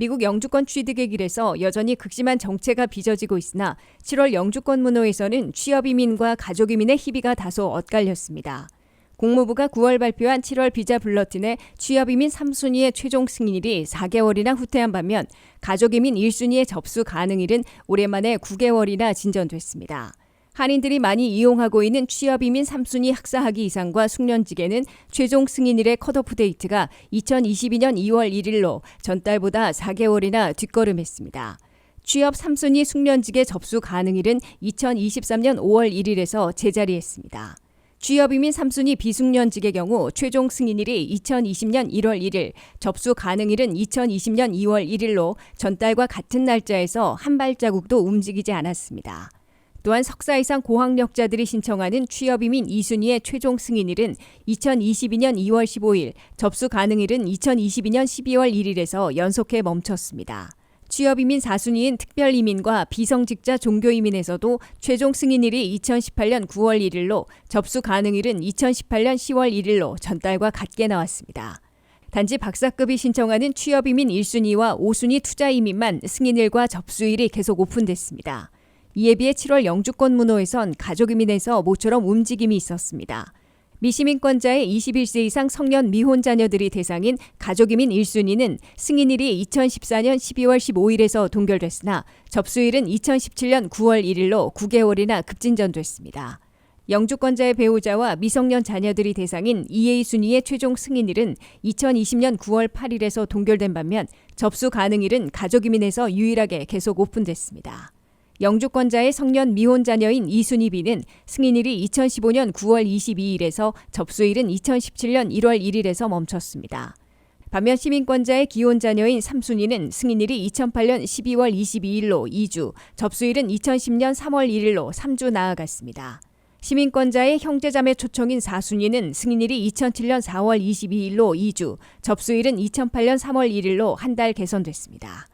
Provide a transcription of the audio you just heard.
미국 영주권 취득의 길에서 여전히 극심한 정체가 빚어지고 있으나 7월 영주권 문호에서는 취업 이민과 가족 이민의 희비가 다소 엇갈렸습니다. 국무부가 9월 발표한 7월 비자 블러틴에 취업 이민 3순위의 최종 승인일이 4개월이나 후퇴한 반면 가족 이민 1순위의 접수 가능일은 오랜만에 9개월이나 진전됐습니다. 한인들이 많이 이용하고 있는 취업이민 3순위 학사학위 이상과 숙련직에는 최종 승인일의 컷오프 데이트가 2022년 2월 1일로 전달보다 4개월이나 뒷걸음했습니다. 취업 3순위 숙련직의 접수 가능일은 2023년 5월 1일에서 제자리했습니다. 취업이민 3순위 비숙련직의 경우 최종 승인일이 2020년 1월 1일, 접수 가능일은 2020년 2월 1일로 전달과 같은 날짜에서 한 발자국도 움직이지 않았습니다. 또한 석사 이상 고학력자들이 신청하는 취업이민 2순위의 최종 승인일은 2022년 2월 15일, 접수 가능일은 2022년 12월 1일에서 연속해 멈췄습니다. 취업이민 4순위인 특별이민과 비성직자 종교이민에서도 최종 승인일이 2018년 9월 1일로 접수 가능일은 2018년 10월 1일로 전달과 같게 나왔습니다. 단지 박사급이 신청하는 취업이민 1순위와 5순위 투자이민만 승인일과 접수일이 계속 오픈됐습니다. 이에 비해 7월 영주권 문호에선 가족이민에서 모처럼 움직임이 있었습니다. 미시민권자의 21세 이상 성년 미혼 자녀들이 대상인 가족이민 1순위는 승인일이 2014년 12월 15일에서 동결됐으나 접수일은 2017년 9월 1일로 9개월이나 급진전됐습니다. 영주권자의 배우자와 미성년 자녀들이 대상인 2A 순위의 최종 승인일은 2020년 9월 8일에서 동결된 반면 접수 가능일은 가족이민에서 유일하게 계속 오픈됐습니다. 영주권자의 성년 미혼 자녀인 이순희 B는 승인일이 2015년 9월 22일에서 접수일은 2017년 1월 1일에서 멈췄습니다. 반면 시민권자의 기혼 자녀인 3순위는 승인일이 2008년 12월 22일로 2주, 접수일은 2010년 3월 1일로 3주 나아갔습니다. 시민권자의 형제자매 초청인 4순위는 승인일이 2007년 4월 22일로 2주, 접수일은 2008년 3월 1일로 한 달 개선됐습니다.